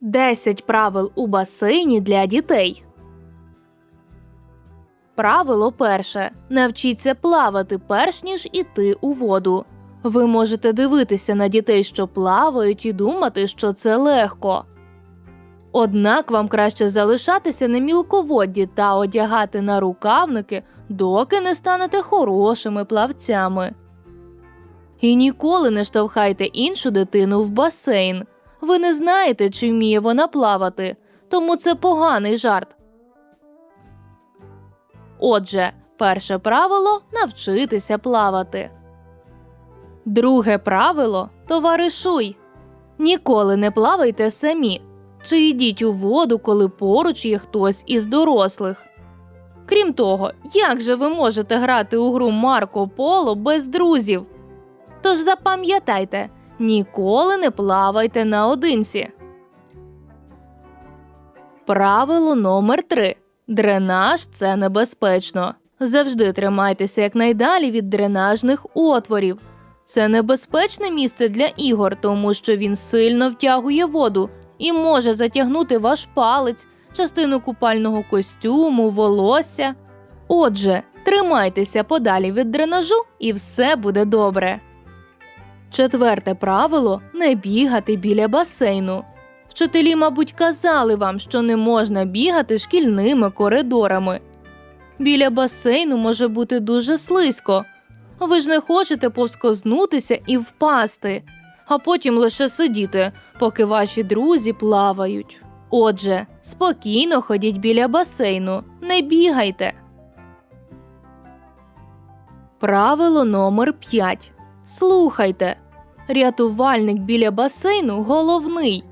10 правил у басейні для дітей. Правило перше. Навчіться плавати перш ніж іти у воду. Ви можете дивитися на дітей, що плавають, і думати, що це легко. Однак вам краще залишатися на мілководді та одягати на рукавники, доки не станете хорошими плавцями. І ніколи не штовхайте іншу дитину в басейн. Ви не знаєте, чи вміє вона плавати, тому це поганий жарт. Отже, перше правило навчитися плавати. Друге правило товаришуй. Ніколи не плавайте самі чи йдіть у воду, коли поруч є хтось із дорослих. Крім того, як же ви можете грати у гру Марко Поло без друзів? Тож запам'ятайте, ніколи не плавайте наодинці. Правило номер 3 Дренаж це небезпечно. Завжди тримайтеся якнайдалі від дренажних отворів. Це небезпечне місце для ігор, тому що він сильно втягує воду і може затягнути ваш палець, частину купального костюму, волосся. Отже, тримайтеся подалі від дренажу, і все буде добре. Четверте правило не бігати біля басейну. Вчителі, мабуть, казали вам, що не можна бігати шкільними коридорами. Біля басейну може бути дуже слизько. Ви ж не хочете повскознутися і впасти, а потім лише сидіти, поки ваші друзі плавають. Отже, спокійно ходіть біля басейну, не бігайте. Правило номер 5. Слухайте. Рятувальник біля басейну головний.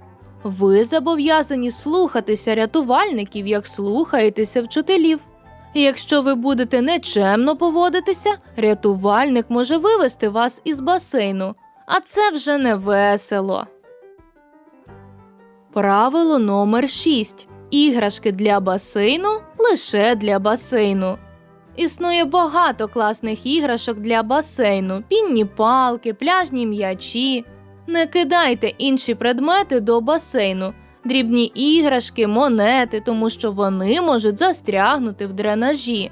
Ви зобов'язані слухатися рятувальників, як слухаєтеся вчителів. Якщо ви будете нечемно поводитися, рятувальник може вивести вас із басейну, а це вже не весело. Правило номер 6. Іграшки для басейну лише для басейну. Існує багато класних іграшок для басейну: пінні палки, пляжні м'ячі. Не кидайте інші предмети до басейну, дрібні іграшки, монети, тому що вони можуть застрягнути в дренажі.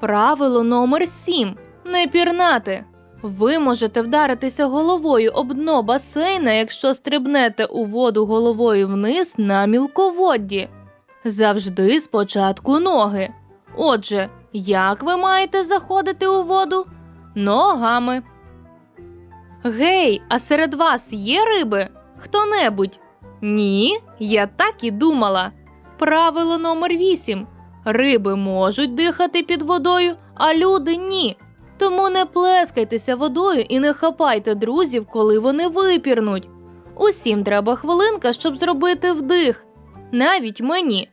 Правило номер 7. Не пірнати. Ви можете вдаритися головою об дно басейна, якщо стрибнете у воду головою вниз на мілководді. Завжди спочатку ноги. Отже, як ви маєте заходити у воду? Ногами. Гей, а серед вас є риби? Хто-небудь? Ні, я так і думала. Правило номер 8. Риби можуть дихати під водою, а люди ні. Тому не плескайтеся водою і не хапайте друзів, коли вони випірнуть. Усім треба хвилинка, щоб зробити вдих. Навіть мені.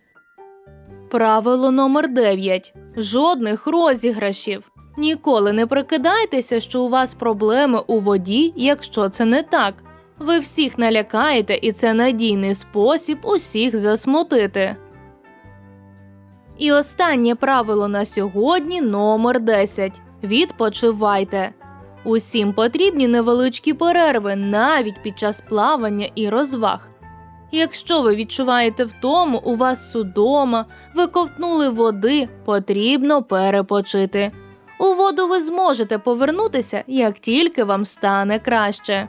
Правило номер 9. Жодних розіграшів. Ніколи не прикидайтеся, що у вас проблеми у воді, якщо це не так. Ви всіх налякаєте, і це надійний спосіб усіх засмутити. І останнє правило на сьогодні номер 10. Відпочивайте. Усім потрібні невеличкі перерви навіть під час плавання і розваг. Якщо ви відчуваєте втому, у вас судома, ви ковтнули води, потрібно перепочити. У воду ви зможете повернутися, як тільки вам стане краще.